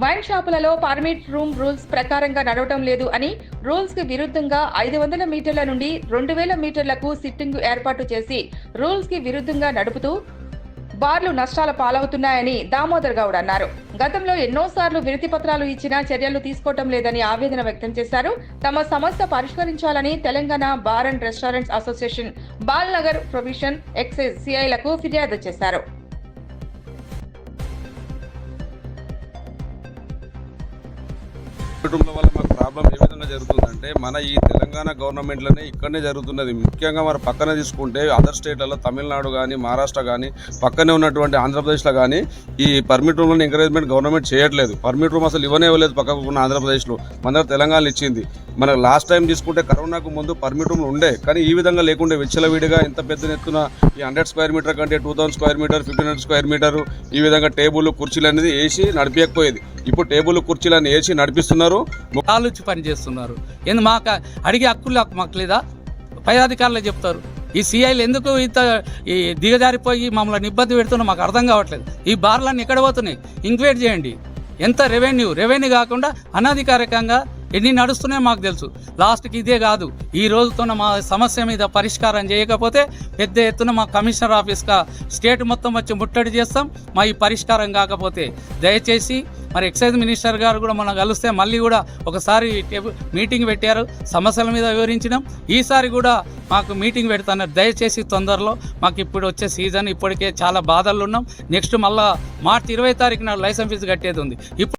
Wine షాపులలో permit room rules ప్రకారంగా నడవటం లేదు అని రూల్స్కి విరుద్ధంగా ఐదు వందల మీటర్ల నుండి రెండు వేల మీటర్లకు సిట్టింగ్ ఏర్పాటు చేసి రూల్స్కి విరుద్ధంగా నడుపుతూ బార్లు నష్టాల పాలవుతున్నాయని దామోదర్ గౌడ్ అన్నారు. గతంలో ఎన్నోసార్లు వినతి పత్రాలు ఇచ్చినా చర్యలు తీసుకోవటం లేదని ఆవేదన వ్యక్తం చేశారు. తమ సమస్య పరిష్కరించాలని Telangana bar and restaurants association Bal Nagar prohibition excise సిఐలకు ఫిర్యాదు చేశారు. కుటుంబం వల్ల మాకు ప్రాబ్లం ఏ విధంగా జరుగుతుందంటే మన ఈ తెలంగాణ గవర్నమెంట్లోనే ఇక్కడనే జరుగుతున్నది. ముఖ్యంగా మరి పక్కన తీసుకుంటే అదర్ స్టేట్లలో తమిళనాడు కానీ మహారాష్ట్ర కానీ పక్కనే ఉన్నటువంటి ఆంధ్రప్రదేశ్లో కానీ ఈ పర్మిట్ రూమ్లను ఎంకరేజ్మెంట్ గవర్నమెంట్ చేయట్లేదు. పర్మిట్ రూమ్ అసలు ఇవ్వనే ఇవ్వలేదు పక్కకు ఉన్న ఆంధ్రప్రదేశ్లో. మన తెలంగాణలో తెలంగాణ ఇచ్చింది. మన లాస్ట్ టైం తీసుకుంటే కరోనాకు ముందు పర్మిట్ రూమ్లు ఉండే. కానీ ఈ విధంగా లేకుండా విచ్చలవిడిగా ఎంత పెద్ద ఎత్తున ఈ హండ్రెడ్ స్క్వేర్ మీటర్ కంటే two thousand square metre fifteen hundred square metre ఈ విధంగా టేబుల్ కుర్చీలు అనేది వేసి నడిపించకపోయేది ఇప్పుడు టేబుల్ కుర్చీలను వేసి నడిపిస్తున్నారు. ఆలోచి పని చేస్తున్నారు. ఎందు మాకు అడిగే హక్కులు మాకు లేదా? పై అధికారులే చెప్తారు. ఈ సిఐలు ఎందుకు ఇంత ఈ దిగజారిపోయి మమ్మల్ని ఇబ్బంది పెడుతున్నా మాకు అర్థం కావట్లేదు. ఈ బార్లన్నీ ఎక్కడ పోతున్నాయి? ఇంక్వైరీ చేయండి. ఎంత రెవెన్యూ? రెవెన్యూ కాకుండా అనధికారికంగా ఎన్ని నడుస్తున్నాయో మాకు తెలుసు. లాస్ట్కి ఇదే కాదు. ఈ రోజుతోన మా సమస్య మీద పరిష్కారం చేయకపోతే పెద్ద ఎత్తున మా కమిషనర్ ఆఫీస్గా స్టేట్ మొత్తం వచ్చి ముట్టడి చేస్తాం. మా ఈ పరిష్కారం కాకపోతే దయచేసి మరి ఎక్సైజ్ మినిస్టర్ గారు కూడా మనం కలిస్తే మళ్ళీ కూడా ఒకసారి మీటింగ్ పెట్టారు. సమస్యల మీద వివరించినాం. ఈసారి కూడా మాకు మీటింగ్ పెడతాను దయచేసి తొందరలో మాకు ఇప్పుడు వచ్చే సీజన్ ఇప్పటికే చాలా బాధలు ఉన్నాం. నెక్స్ట్ మళ్ళీ మార్చి ఇరవై తారీఖున లైసెన్స్ ఫీజు కట్టేది ఉంది. ఇప్పుడు